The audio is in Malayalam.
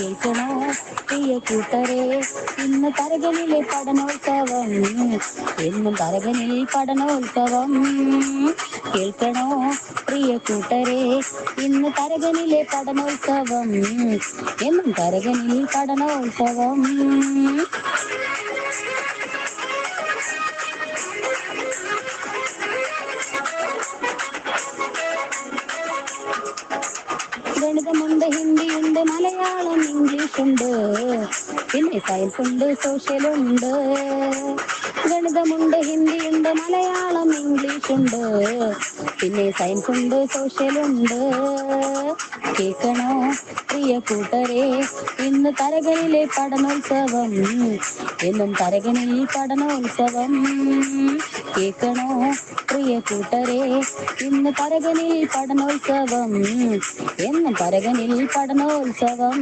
കേൾക്കണോ? പ്രിയ കൂട്ടരെ ഇന്ന് തരകനിലെ പഠനോത്സവം. എന്നും തരകനിൽ പഠനോത്സവം. കേൾക്കണോ? പ്രിയ കൂട്ടരെ ഇന്ന് തരകനിലെ പഠനോത്സവം. എന്നും തരകനിൽ പഠനോത്സവം. ഗണിതമുണ്ട് ഹിന്ദിയുണ്ട് മലയാളം ഇംഗ്ലീഷ് ഉണ്ട് പിന്നെ സയൻസ് ഉണ്ട് സോഷ്യൽ ഉണ്ട് ഗണിതമുണ്ട് ഹിന്ദിയുണ്ട് മലയാളം ഇംഗ്ലീഷ് ഉണ്ട് പിന്നെ സയൻസ് ഉണ്ട് സോഷ്യൽ ഉണ്ട് കേൾക്കണോ പ്രിയ കൂട്ടരെ ഇന്ന് തരകനിലെ പഠനോത്സവം. എന്നും തരകനിൽ പഠനോത്സവം. കേൾക്കണോ പ്രിയ കൂട്ടരെ ഇന്ന് തരകനിൽ പഠനോത്സവം. എന്നും തരകനിൽ പഠനോത്സവം.